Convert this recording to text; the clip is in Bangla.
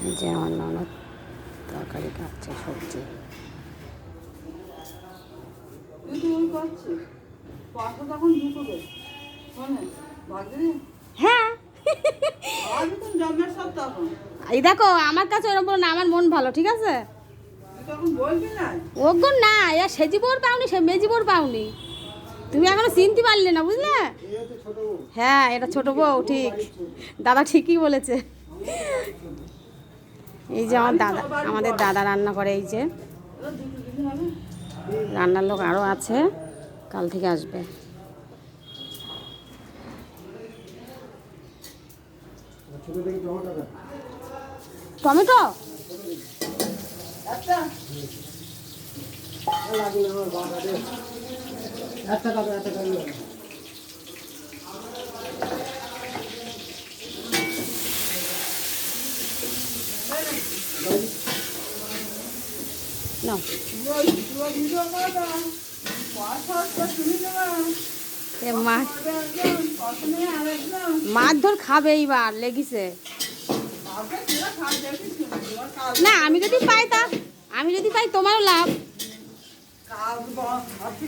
এই যে আমার ননদ তরকারি কাটছে সবজি। হ্যাঁ। এই দেখো আমার কাছে ওরকম না আমার মন ভালো ঠিক আছে? বলবি না? ওগো না এ সেজিবোর পাওনি সে মেজিবোর পাওনি। তুমি এখনও চিনতে পারলে না, বুঝলে? হ্যাঁ এটা ছোট বউ, ঠিক। দাদা ঠিকই বলেছে। এই যে আমার দাদা, আমাদের দাদা রান্না করে, এই যে। রান্নার লোক আরও আছে, কাল থেকে আসবে। টমেটো? একটা না দুটো দুটো ভিডিও করে দাও পাঁচ হাজার শুনি দেবা এ মাছ একজন প্রথমে আর একজন মাছ ধর খাবে এইবার, লেগিছে। না, আমি যদি পাই তা, আমি যদি পাই তোমারও লাভ।